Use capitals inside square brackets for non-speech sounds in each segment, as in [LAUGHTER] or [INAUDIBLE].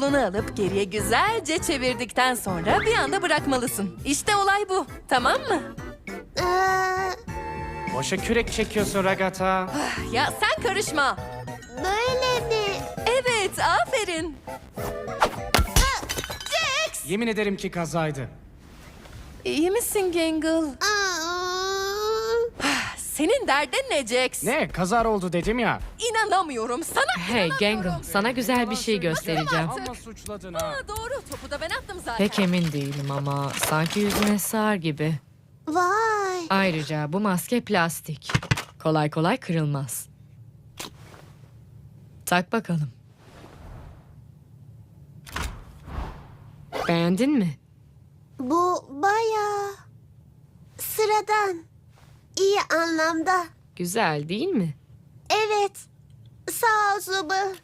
kolunu alıp geriye güzelce çevirdikten sonra bir anda bırakmalısın. İşte olay bu. Tamam mı? Ee, Boşa kürek çekiyorsun Ragata. Ya sen karışma. böyle mi? Evet, aferin. Yemin ederim ki kazaydı. İyi misin Gangle? Aa, Senin derdin ne Jax? Ne kazar oldu dedim ya. İnanamıyorum sana. Hey inanamıyorum. Sana güzel bir şey göstereceğim. Ama suçladın ha. Aa, doğru, topu da ben attım zaten. Pek emin değilim ama sanki yüzüne sığar gibi. vay. Ayrıca bu maske plastik. Kolay kolay kırılmaz. Tak bakalım. Beğendin mi? Bu bayağı sıradan. İyi anlamda. Güzel değil mi? Evet. Sağ ol Zubul.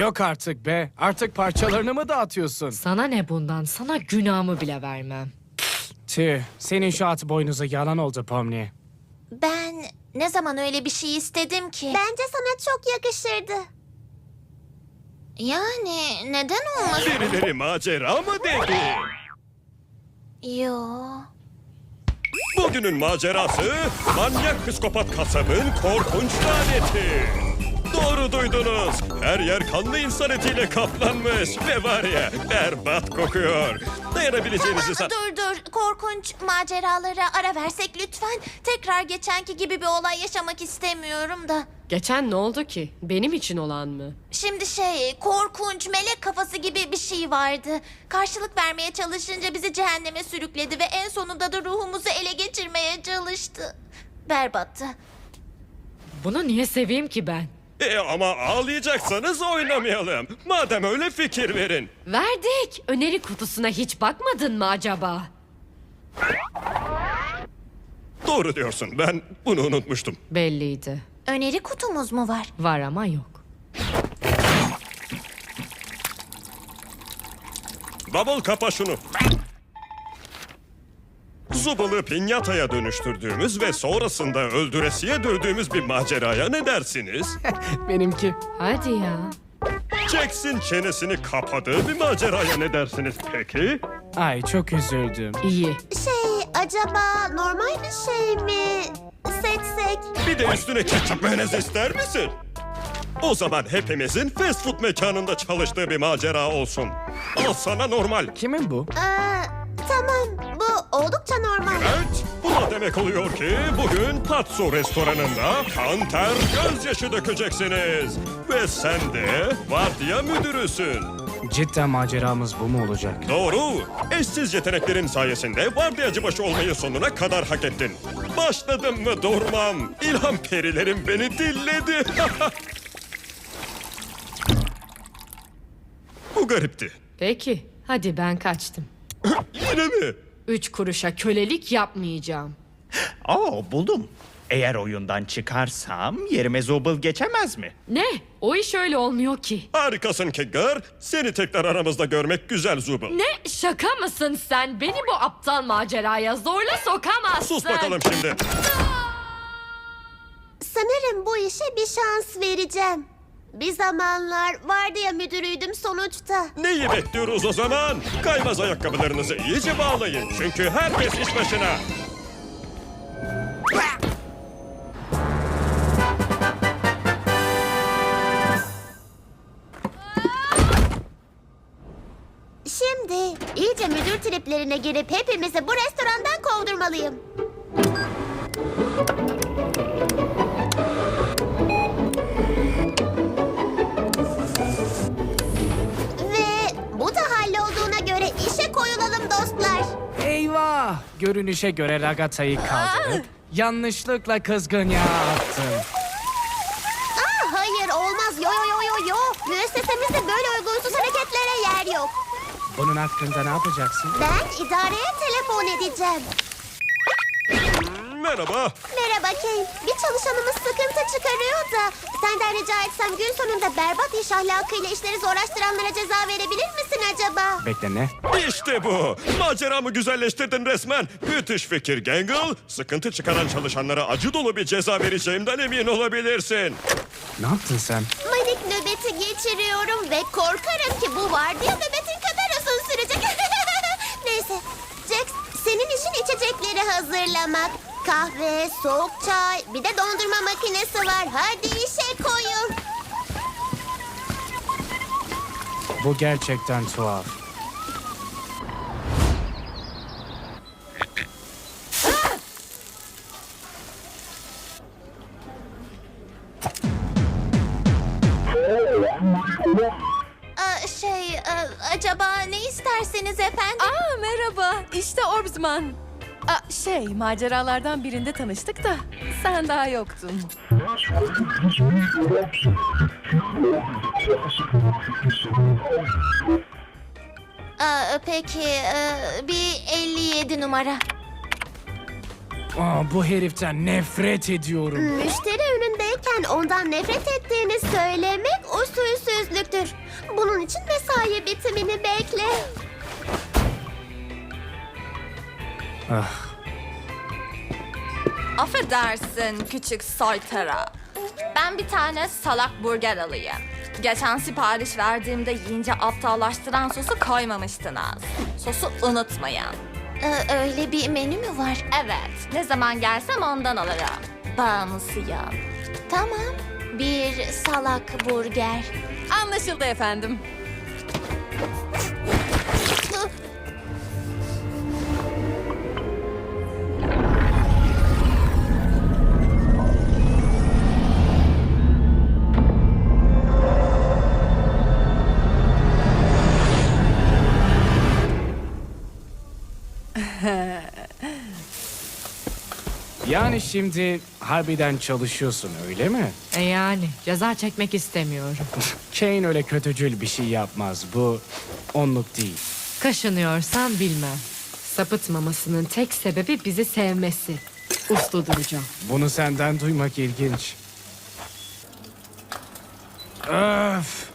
Yok artık be. Artık parçalarını mı dağıtıyorsun? Sana ne bundan? Sana günahımı bile vermem. Tüh. Senin şu at boynuzu yalan oldu Pomni. Ben ne zaman öyle bir şey istedim ki? Bence sana çok yakışırdı. Yani neden olmasın? Birileri macera mı dedi? Yo. Bugünün macerası manyak psikopat kasabın korkunç laneti. Doğru duydunuz. Her yer kanlı insan etiyle kaplanmış ve var ya berbat kokuyor. Dayanabileceğinizi san... Dur dur. Korkunç maceralara ara versek lütfen. Tekrar geçenki gibi bir olay yaşamak istemiyorum da. Geçen ne oldu ki? Benim için olan mı? Şimdi şey, korkunç melek kafası gibi bir şey vardı. Karşılık vermeye çalışınca bizi cehenneme sürükledi ve en sonunda da ruhumuzu ele geçirmeye çalıştı. Berbattı. Bunu niye seveyim ki ben? E ama ağlayacaksanız oynamayalım. Madem öyle fikir verin. Verdik. Öneri kutusuna hiç bakmadın mı acaba? Doğru diyorsun. Ben bunu unutmuştum. Belliydi. Öneri kutumuz mu var? Var ama yok. Bubble kapa şunu. Zubal'ı pinyataya dönüştürdüğümüz ve sonrasında öldüresiye dövdüğümüz bir maceraya ne dersiniz? [LAUGHS] Benimki. Hadi ya. Jackson çenesini kapadığı bir maceraya ne dersiniz peki? Ay çok üzüldüm. İyi. Şey, acaba normal bir şey mi seçsek? Bir de üstüne ketçap mayonez ister misin? O zaman hepimizin fast food mekanında çalıştığı bir macera olsun. Al sana normal. Kimin bu? Aa, tamam, bu oldukça normal. Evet, bu demek oluyor ki bugün Patso restoranında kan ter gözyaşı dökeceksiniz. Ve sen de vardiya müdürüsün. Cidden maceramız bu mu olacak? Doğru. Eşsiz yeteneklerin sayesinde vardiyacı başı olmayı sonuna kadar hak ettin. Başladım mı durmam. İlham perilerim beni dilledi. [LAUGHS] Bu garipti. Peki. Hadi ben kaçtım. Yine mi? Üç kuruşa kölelik yapmayacağım. Oo buldum. Eğer oyundan çıkarsam yerime Zobul geçemez mi? Ne? O iş öyle olmuyor ki. Harikasın Keggar. Seni tekrar aramızda görmek güzel Zubul. Ne? Şaka mısın sen? Beni bu aptal maceraya zorla sokamazsın. Sus bakalım şimdi. Sanırım bu işe bir şans vereceğim. Bir zamanlar vardiya müdürüydüm sonuçta. Neyi bekliyoruz o zaman? Kaymaz ayakkabılarınızı iyice bağlayın. Çünkü herkes iş başına. Şimdi iyice müdür triplerine girip hepimizi bu restorandan kovdurmalıyım. Eyvah! Görünüşe göre Ragata'yı kaldırıp yanlışlıkla kızgın yağ attım. Aa, hayır olmaz yo yo yo yo yo. Müessesemizde böyle uygunsuz hareketlere yer yok. Bunun hakkında ne yapacaksın? Ben idareye telefon edeceğim. Merhaba. Merhaba Kane. Bir çalışanımız sıkıntı çıkarıyor da. Senden rica etsem gün sonunda berbat iş ahlakıyla işleri zorlaştıranlara ceza verebilir misin acaba? Bekle ne? İşte bu. Maceramı güzelleştirdin resmen. Müthiş fikir Gangle. Sıkıntı çıkaran çalışanlara acı dolu bir ceza vereceğimden emin olabilirsin. Ne yaptın sen? Manik nöbeti geçiriyorum ve korkarım ki bu vardiya nöbetin kadar uzun sürecek. [LAUGHS] Neyse. Jax, senin işin içecekleri hazırlamak. Kahve, soğuk çay, bir de dondurma makinesi var. Hadi işe koyun. Bu gerçekten tuhaf. Aa, şey, e, acaba ne isterseniz efendim? Aa merhaba. İşte Orbsman. Şey maceralardan birinde tanıştık da sen daha yoktun. Aa, peki, e, bir 57 numara. Aa, bu heriften nefret ediyorum. Müşteri önündeyken ondan nefret ettiğini söylemek usulsüzlüktür. Bunun için mesai bitimini bekle. Ah, Affedersin küçük soytara. Ben bir tane salak burger alayım. Geçen sipariş verdiğimde yiyince aptallaştıran sosu koymamıştınız. Sosu unutmayın. Ee, öyle bir menü mü var? Evet, ne zaman gelsem ondan alırım. Bağımlısıyım. Tamam, bir salak burger. Anlaşıldı efendim. Yani şimdi harbiden çalışıyorsun öyle mi? E yani ceza çekmek istemiyorum. [LAUGHS] Kane öyle kötücül bir şey yapmaz. Bu onluk değil. Kaşınıyorsan bilmem. Sapıtmamasının tek sebebi bizi sevmesi. Uslu duracağım. Bunu senden duymak ilginç. Öf!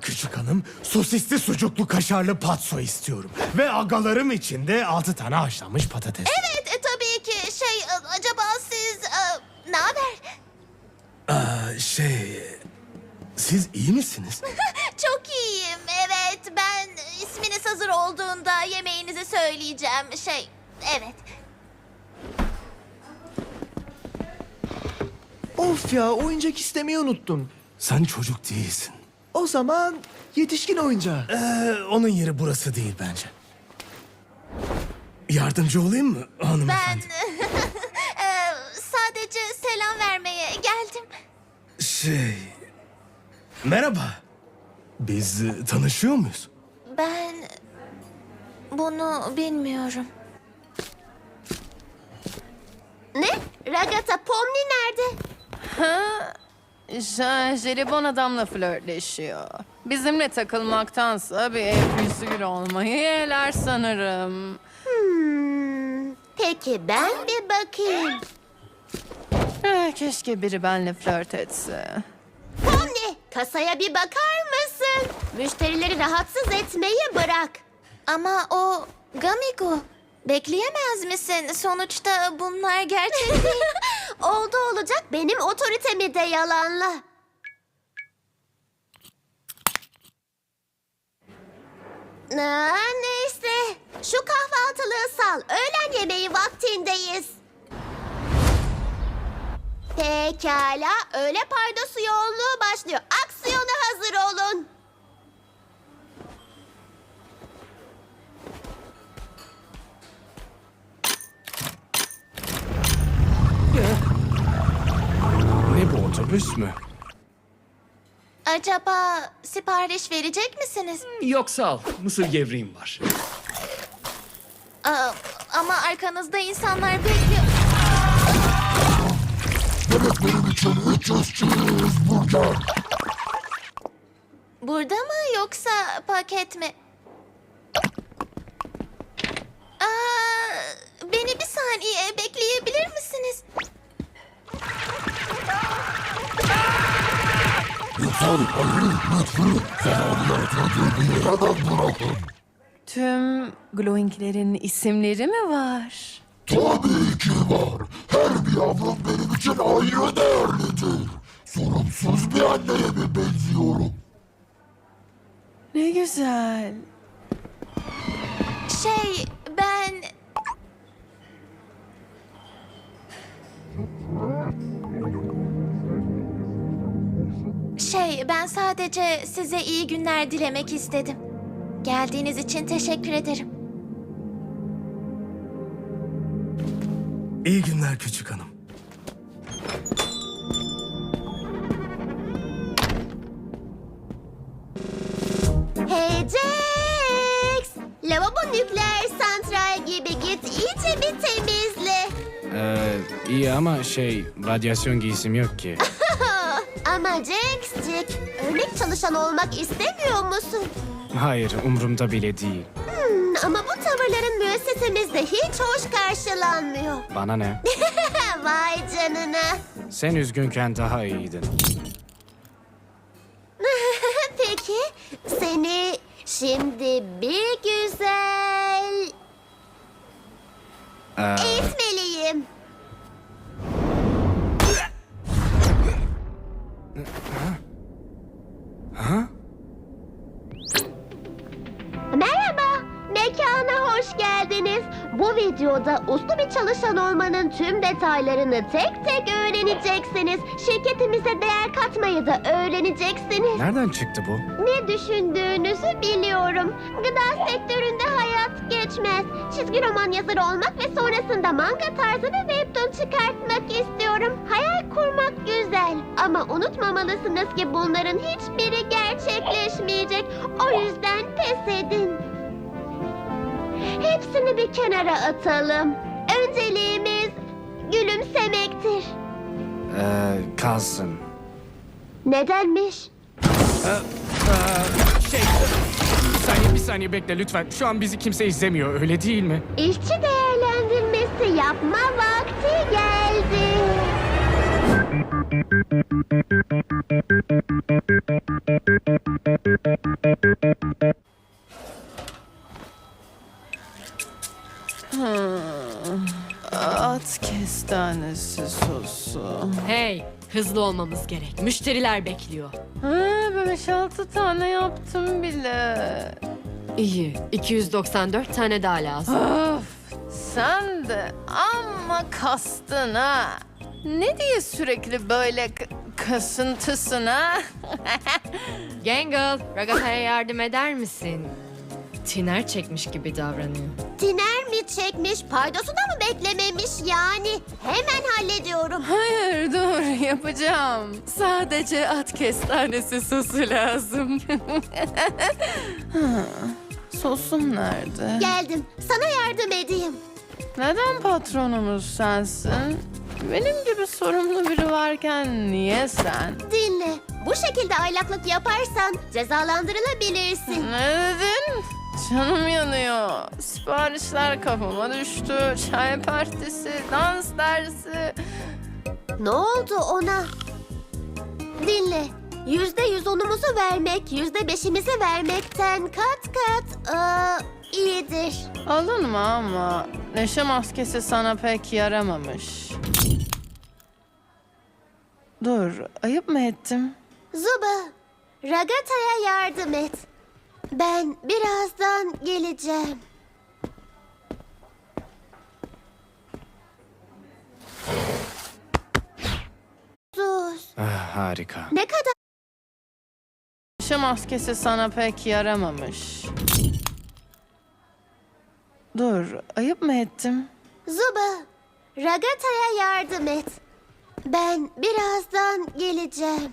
Küçük hanım. Sosisli sucuklu kaşarlı patso istiyorum. Ve agalarım için de altı tane haşlanmış patates. Evet, e, tabii ki. Şey, e, acaba siz... E, ne haber? Ee, şey... Siz iyi misiniz? [LAUGHS] Çok iyiyim, evet. Ben isminiz hazır olduğunda yemeğinizi söyleyeceğim. Şey, evet. Of ya oyuncak istemeyi unuttun. Sen çocuk değilsin. O zaman yetişkin oyuncağı. Ee, onun yeri burası değil bence. Yardımcı olayım mı Ben hanımefendi? [LAUGHS] e, sadece selam vermeye geldim. Şey... Merhaba. Biz e, tanışıyor muyuz? Ben bunu bilmiyorum. Ne? Ragata Pomni nerede? J- jelibon adamla flörtleşiyor. Bizimle takılmaktansa bir ev müzgül olmayı yeğler sanırım. Hmm, peki ben bir bakayım. Eh, keşke biri benle flört etse. Pomni, kasaya bir bakar mısın? Müşterileri rahatsız etmeyi bırak. Ama o Gamigo. Bekleyemez misin? Sonuçta bunlar gerçek değil. [LAUGHS] Oldu olacak benim otoritemi de yalanla. Aa, neyse. Şu kahvaltılığı sal. Öğlen yemeği vaktindeyiz. Pekala. Öğle paydosu yoğunluğu başlıyor. Aksiyona hazır olun. Otobüs mü? Acaba sipariş verecek misiniz? Yok sağ ol. Mısır gevreğim var. Aa, ama arkanızda insanlar bekliyor. Burada mı yoksa paket mi? Tüm glowinglerin isimleri mi var? Tabii ki var. Her bir yavrum benim için ayrı değerlidir. Sorumsuz bir anneye mi benziyorum? Ne güzel. Şey ben sadece size iyi günler dilemek istedim. Geldiğiniz için teşekkür ederim. İyi günler küçük hanım. Hey Jax! Lavabo nükleer santral gibi git iyice bir temizle. Ee, iyi ama şey radyasyon giysim yok ki. [LAUGHS] Çalışan olmak istemiyor musun? Hayır umurumda bile değil. Hmm, ama bu tavırların müessesemizde hiç hoş karşılanmıyor. Bana ne? [LAUGHS] Vay canına. Sen üzgünken daha iyiydin. [LAUGHS] Peki, seni şimdi bir güzel Ee, eğitmeliyim. [LAUGHS] Merhaba, mekana hoş geldiniz. Bu videoda uslu bir çalışan olmanın tüm detaylarını tek tek öğreneceksiniz. Şirketimize değer katmayı da öğreneceksiniz. nereden çıktı bu? Ne düşündüğünüzü biliyorum. Gıda sektöründe geçmez. Çizgi roman yazarı olmak ve sonrasında manga tarzı bir webtoon çıkartmak istiyorum. Hayal kurmak güzel ama unutmamalısınız ki bunların hiçbiri gerçekleşmeyecek. O yüzden pes edin. Hepsini bir kenara atalım. Önceliğimiz gülümsemektir. Ee, kalsın. Nedenmiş? Şey, bir saniye bir saniye bekle lütfen. Şu an bizi kimse izlemiyor öyle değil mi? İşçi değerlendirmesi yapma vakti geldi. At kestanesi sosu. Hey, hızlı olmamız gerek. Müşteriler bekliyor. Ha, beş altı tane yaptım bile. İyi, 294 tane daha lazım. Of, sen de amma kastın ha. Ne diye sürekli böyle k- kasıntısın ha? [LAUGHS] Gangle, Ragata'ya yardım eder misin? Tiner çekmiş gibi davranıyor. Tiner mi çekmiş, paydosunu da mı beklememiş yani? Hemen hallediyorum. Hayır dur yapacağım. Sadece at kestanesi sosu lazım. [LAUGHS] Ha, Sosum nerede? Geldim, sana yardım edeyim. Neden patronumuz sensin? Benim gibi sorumlu biri varken niye sen? Dinle, bu şekilde aylaklık yaparsan cezalandırılabilirsin. Ne dedin? Canım yanıyor. Siparişler kafama düştü. Çay partisi, dans dersi. Ne oldu ona? Dinle, yüzde yüz onumuzu vermek, yüzde beşimizi vermekten kat kat aa, iyidir. Alınma ama neşe maskesi sana pek yaramamış. Dur, ayıp mı ettim? Zuba, Ragata'ya yardım et. Ben birazdan geleceğim. Sus. Ah, harika. Ne kadar Neşe maskesi sana pek yaramamış. Dur, ayıp mı ettim? Zuba, Ragata'ya yardım et. Ben birazdan geleceğim.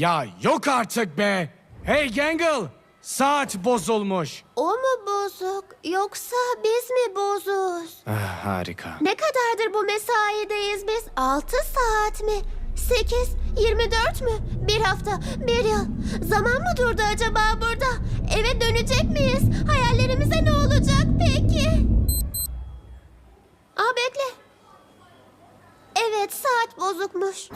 Ya yok artık be. Hey Gangle, saat bozulmuş. O mu bozuk yoksa biz mi bozuz? Ah, harika. Ne kadardır bu mesaideyiz biz? Altı saat mi? Sekiz, 24 mü? Bir hafta, bir yıl. Zaman mı durdu acaba burada? Eve dönecek miyiz? Hayallerimize ne olacak peki? Aa bekle. Evet saat bozukmuş.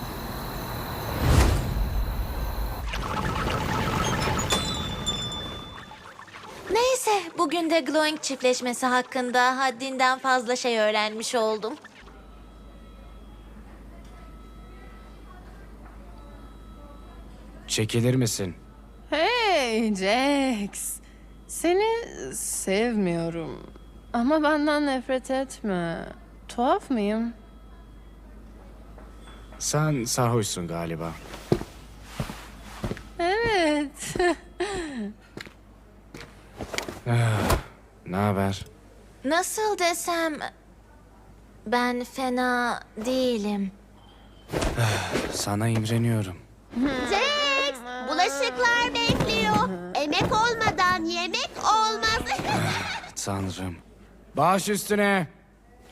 Neyse, bugün de glowing çiftleşmesi hakkında haddinden fazla şey öğrenmiş oldum. Çekilir misin? Hey Jax. Seni sevmiyorum. Ama benden nefret etme. Tuhaf mıyım? Sen sarhoşsun galiba. Evet. [LAUGHS] Ne haber? Nasıl desem... Ben fena değilim. Sana imreniyorum. Jax, bulaşıklar bekliyor. Emek olmadan yemek olmaz. [LAUGHS] Tanrım. Baş üstüne.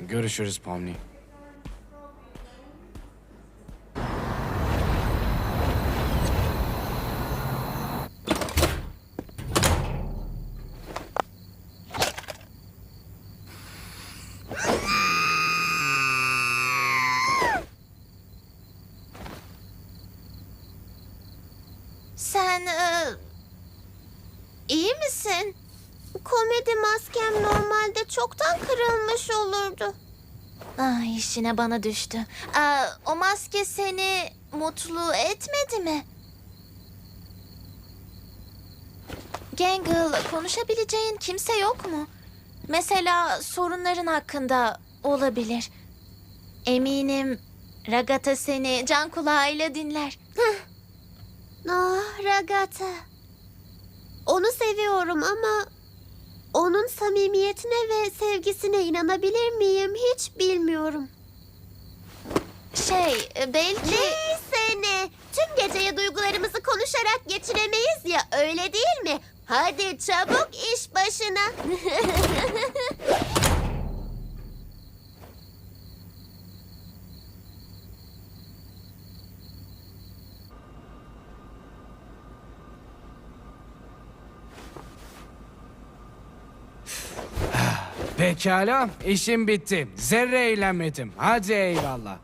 Görüşürüz Pomni. Sen... e, iyi misin? Komedi maskem normalde çoktan kırılmış olurdu. Ah işine bana düştü. Aa, o maske seni mutlu etmedi mi? Gangle, konuşabileceğin kimse yok mu? Mesela sorunların hakkında olabilir. Eminim Ragata seni can kulağıyla dinler. Ah Ragata. Onu seviyorum ama onun samimiyetine ve sevgisine inanabilir miyim hiç bilmiyorum. Şey, belki... Neyse ne. Tüm geceyi duygularımızı konuşarak geçiremeyiz ya öyle değil mi? Hadi çabuk iş başına. [LAUGHS] Pekala, işim bitti. Zerre eğlenmedim. Hadi eyvallah.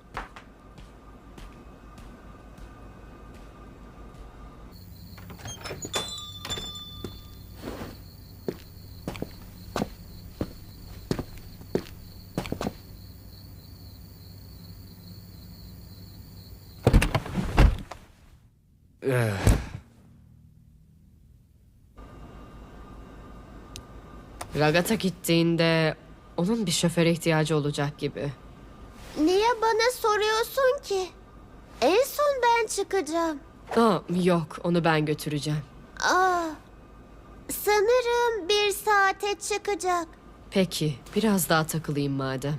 Ragata gittiğinde onun bir şoföre ihtiyacı olacak gibi. Niye bana soruyorsun ki? En son ben çıkacağım. Aa, yok, onu ben götüreceğim. Aa, sanırım bir saate çıkacak. Peki, biraz daha takılayım madem.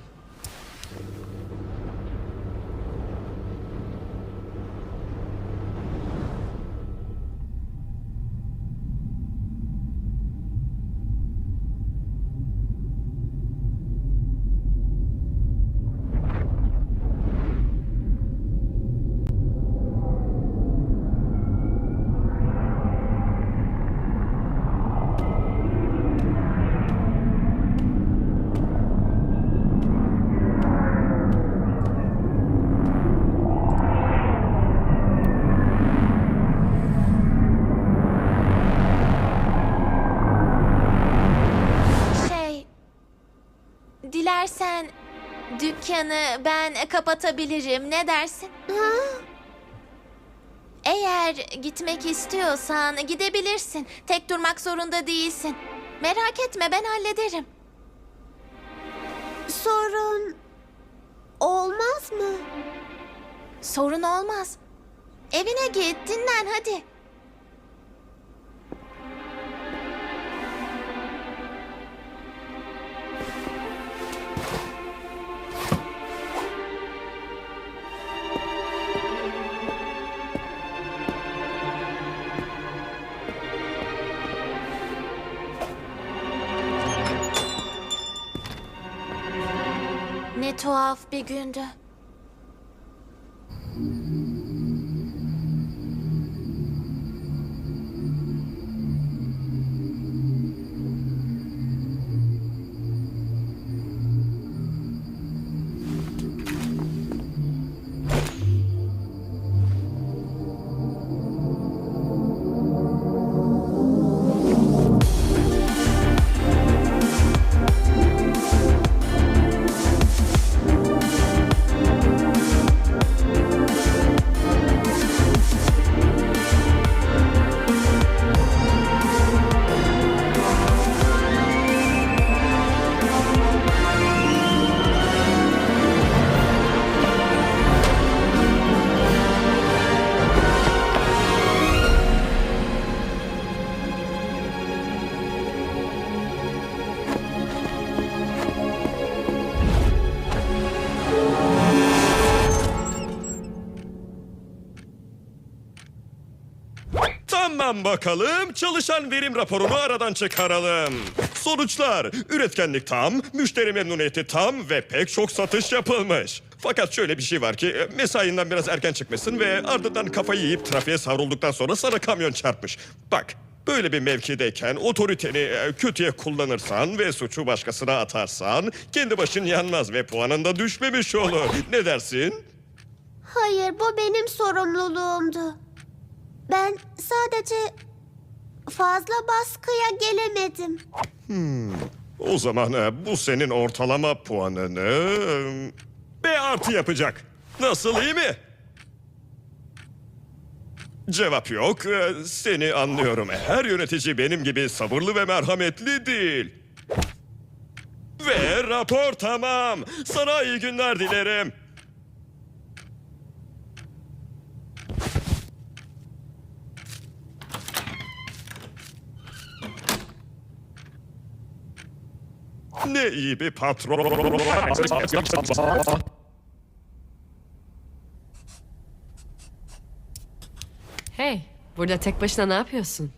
Şey... Dilersen dükkanı ben kapatabilirim. Ne dersin? Eğer gitmek istiyorsan gidebilirsin. Tek durmak zorunda değilsin. Merak etme ben hallederim. Sorun olmaz mı? Sorun olmaz. Evine git dinlen hadi. Tuhaf bir. Tamam bakalım. Çalışan verim raporunu aradan çıkaralım. Sonuçlar. Üretkenlik tam, müşteri memnuniyeti tam ve pek çok satış yapılmış. Fakat şöyle bir şey var ki e, mesainden biraz erken çıkmışsın ve ardından kafayı yiyip trafiğe savrulduktan sonra sana kamyon çarpmış. Bak böyle bir mevkideyken otoriteni e, kötüye kullanırsan ve suçu başkasına atarsan kendi başın yanmaz ve puanın da düşmemiş olur. Ne dersin? Hayır, bu benim sorumluluğumdu. Ben sadece fazla baskıya gelemedim. O zaman e, bu senin ortalama puanını e, B artı yapacak. Nasıl iyi mi? Cevap yok. E, Seni anlıyorum. Her yönetici benim gibi sabırlı ve merhametli değil. Ve rapor tamam. Sana iyi günler dilerim. Ne iyi bir patron. Hey, burada tek başına ne yapıyorsun?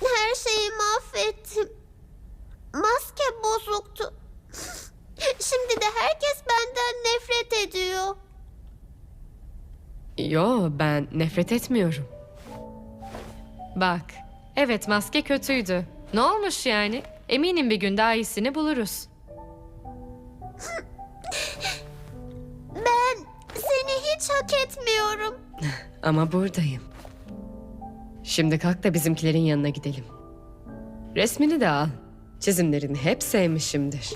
Her şeyi mahvettim. Maske bozuktu. Şimdi de herkes benden nefret ediyor. Yo, ben nefret etmiyorum. Bak, evet maske kötüydü. Ne olmuş yani? Eminim bir gün daha iyisini buluruz. Ben seni hiç hak etmiyorum. [LAUGHS] Ama buradayım. Şimdi kalk da bizimkilerin yanına gidelim. Resmini de al. Çizimlerini hep sevmişimdir.